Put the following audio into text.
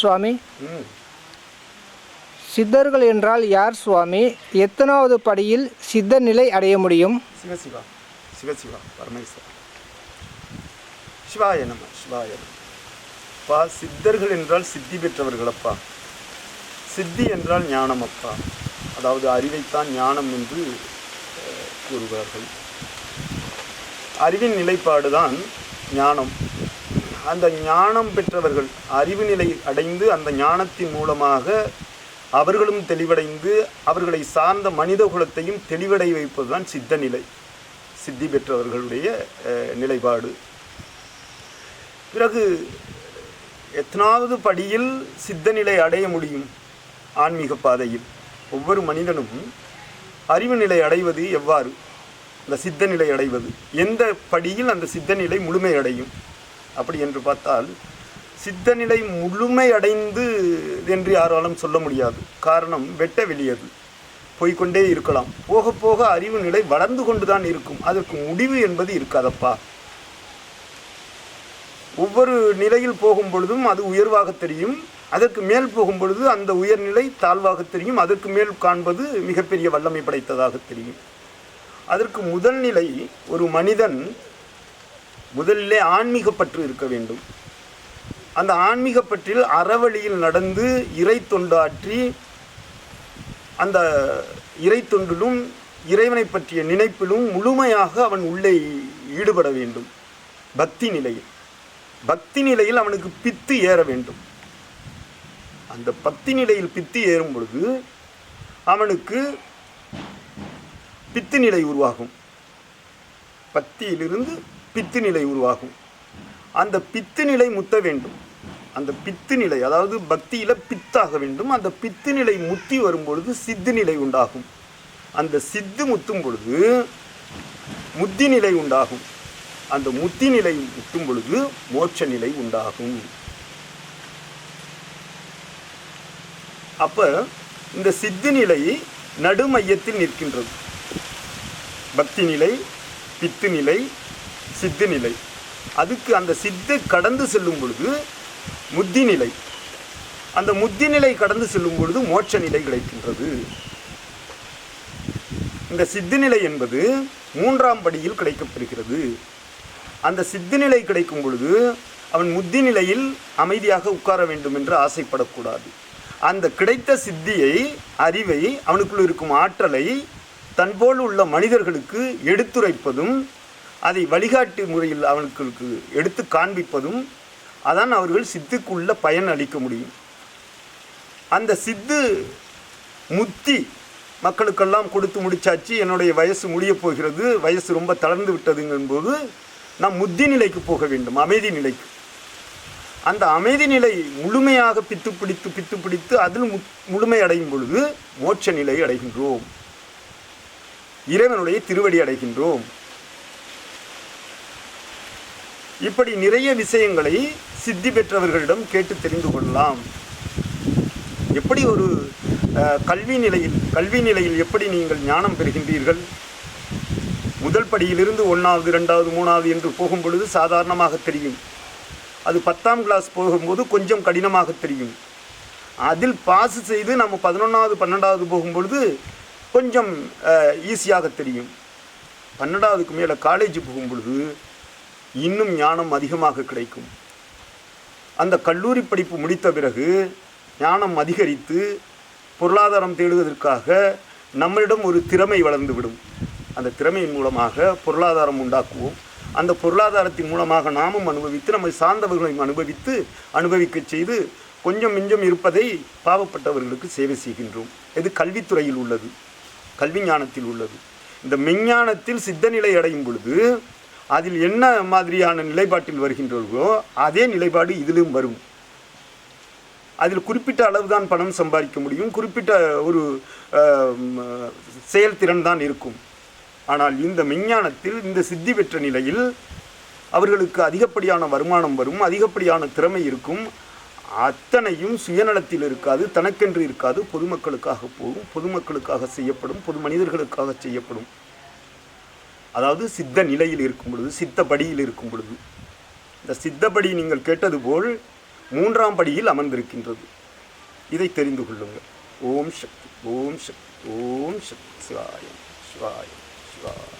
சுவாமி. சித்தர்கள் என்றால் யார் சுவாமி? எத்தனாவது படியில் சித்த நிலை அடைய முடியும்? சிவசிவா சிவசிவா பரமேஸ்வரா சிவாய நம சிவாய அப்பா சித்தர்கள் என்றால் சித்தி பெற்றவர்களப்பா. சித்தி என்றால் ஞானம் அப்பா அதாவது அறிவைத்தான் ஞானம் என்று கூறுவார்கள். அறிவின் நிலைப்பாடு தான் ஞானம். அந்த ஞானம் பெற்றவர்கள் அறிவு நிலை அடைந்து அந்த ஞானத்தின் மூலமாக அவர்களும் தெளிவடைந்து அவர்களை சார்ந்த மனித குலத்தையும் தெளிவடை வைப்பதுதான் சித்த நிலை சித்தி பெற்றவர்களுடைய நிலைப்பாடு. பிறகு எத்தனாவது படியில் சித்த நிலை அடைய முடியும்? ஆன்மீக பாதையில். ஒவ்வொரு மனிதனும் அறிவு நிலை அடைவது எவ்வாறு? அந்த சித்த நிலை அடைவது. எந்த படியில் அந்த சித்த நிலை முழுமை அடையும்? அப்படி என்று பார்த்தால் சித்த நிலை முழுமை அடைந்து என்று யாராலும் சொல்ல முடியாது. காரணம் வெட்ட வெளியது. போய்க்கொண்டே இருக்கலாம். போக போக அறிவு நிலை வளர்ந்து கொண்டுதான் இருக்கும். அதற்கு முடிவு என்பது இருக்காதப்பா. ஒவ்வொரு நிலையில் போகும் பொழுதும் அது உயர்வாக தெரியும். அதற்கு மேல் போகும் பொழுது அந்த உயர்நிலை தாழ்வாக தெரியும். அதற்கு மேல் காண்பது மிகப்பெரிய வல்லமை படைத்ததாக தெரியும். அதற்கு முதல் நிலை ஒரு மனிதன் முதலிலே ஆன்மீகப்பற்று இருக்க வேண்டும். அந்த ஆன்மீகப்பற்றில் அறவழியில் நடந்து இறை தொண்டாற்றி அந்த இறை தொண்டிலும் இறைவனை பற்றிய நினைப்பிலும் முழுமையாக அவன் உள்ளே ஈடுபட வேண்டும். பக்தி நிலையில். பக்தி நிலையில் அவனுக்கு பித்து ஏற வேண்டும். அந்த பக்தி நிலையில் பித்து ஏறும் பொழுது அவனுக்கு பித்து நிலை உருவாகும். பக்தியிலிருந்து பித்து நிலை உருவாகும். அந்த பித்து நிலை முத்த வேண்டும். அந்த பித்து நிலை அதாவது பக்தியில் பித்தாக வேண்டும். அந்த பித்து நிலை முத்தி வரும் பொழுது சித்து நிலை உண்டாகும். அந்த சித்து முத்தும் பொழுது முத்தி நிலை உண்டாகும். அந்த முத்தி நிலை முத்தும் பொழுது மோட்ச நிலை உண்டாகும். அப்ப இந்த சித்து நிலை நடுமையத்தில் நிற்கின்றது. பக்தி நிலை பித்து நிலை சித்து நிலை. அதுக்கு அந்த சித்து கடந்து செல்லும் பொழுது முத்தி நிலை. அந்த முத்தி நிலை கடந்து செல்லும் பொழுது மோட்ச நிலை கிடைக்கின்றது. இந்த சித்திநிலை என்பது மூன்றாம் படியில் கிடைக்கப்பெறுகிறது. அந்த சித்திநிலை கிடைக்கும் பொழுது அவன் முத்தி நிலையில் அமைதியாக உட்கார வேண்டும் என்று ஆசைப்படக்கூடாது. அந்த கிடைத்த சித்தியை அறிவை அவனுக்குள் இருக்கும் ஆற்றலை தன்போல் உள்ள மனிதர்களுக்கு எடுத்துரைப்பதும் அதை வழிகாட்டு முறையில் அவனுக்கு எடுத்து காண்பிப்பதும் அதான் அவர்கள் சித்துக்குள்ள பயன் அளிக்க முடியும். அந்த சித்து முத்தி மக்களுக்கெல்லாம் கொடுத்து முடிச்சாச்சு என்னுடைய வயசு முடிய போகிறது வயசு ரொம்ப தளர்ந்து விட்டதுங்கும்போது நாம் முத்தி நிலைக்கு போக வேண்டும் அமைதி நிலைக்கு. அந்த அமைதி நிலை முழுமையாக பித்து பிடித்து பித்து பிடித்து அதில் மு முழுமை அடையும் பொழுது மோட்ச நிலை அடைகின்றோம். இறைவனுடைய திருவடி அடைகின்றோம். இப்படி நிறைய விஷயங்களை சித்தி பெற்றவர்களிடம் கேட்டு தெரிந்து கொள்ளலாம். எப்படி ஒரு கல்வி நிலையில் கல்வி நிலையில் எப்படி நீங்கள் ஞானம் பெறுகின்றீர்கள்? முதல் படியிலிருந்து ஒன்றாவது ரெண்டாவது மூணாவது என்று போகும் பொழுது சாதாரணமாக தெரியும். அது பத்தாம் கிளாஸ் போகும்போது கொஞ்சம் கடினமாக தெரியும். அதில் பாஸ் செய்து நம்ம பதினொன்றாவது பன்னெண்டாவது போகும்பொழுது கொஞ்சம் ஈஸியாக தெரியும். பன்னெண்டாவதுக்கு மேலே காலேஜ் போகும் பொழுது இன்னும் ஞானம் அதிகமாக கிடைக்கும். அந்த கல்லூரி படிப்பு முடித்த பிறகு ஞானம் அதிகரித்து பொருளாதாரம் தேடுவதற்காக நம்மளிடம் ஒரு திறமை வளர்ந்துவிடும் அந்த திறமையின் மூலமாக பொருளாதாரம் உண்டாக்குவோம். அந்த பொருளாதாரத்தின் மூலமாக நாமும் அனுபவித்து நம்மை சார்ந்தவர்களையும் அனுபவித்து அனுபவிக்கச் செய்து கொஞ்சம் மிஞ்சம் இருப்பதை பாவப்பட்டவர்களுக்கு சேவை செய்கின்றோம். இது கல்வித்துறையில் உள்ளது. கல்வி ஞானத்தில் உள்ளது. இந்த மெஞ்ஞானத்தில் சித்தநிலை அடையும் பொழுது அதில் என்ன மாதிரியான நிலைப்பாட்டில் வருகின்றவர்களோ அதே நிலைப்பாடு இதிலும் வரும். அதில் குறிப்பிட்ட அளவு தான் பணம் சம்பாதிக்க முடியும். குறிப்பிட்ட ஒரு செயல்திறன் தான் இருக்கும். ஆனால் இந்த விஞ்ஞானத்தில் இந்த சித்தி பெற்ற நிலையில் அவர்களுக்கு அதிகப்படியான வருமானம் வரும் அதிகப்படியான திறமை இருக்கும். அத்தனையும் சுயநலத்தில் இருக்காது தனக்கென்று இருக்காது. பொதுமக்களுக்காக போகும் பொதுமக்களுக்காக செய்யப்படும் பொது மனிதர்களுக்காக செய்யப்படும். அதாவது சித்த நிலையில் இருக்கும் பொழுது சித்தப்படியில் இருக்கும் பொழுது இந்த சித்தப்படி நீங்கள் கேட்டது போல் மூன்றாம் படியில் அமர்ந்திருக்கின்றது. இதை தெரிந்து கொள்ளுங்கள். ஓம் சக்தி ஓம் சக்தி ஓம் சக்தி சிவாயம் சிவாயம் சிவாயம்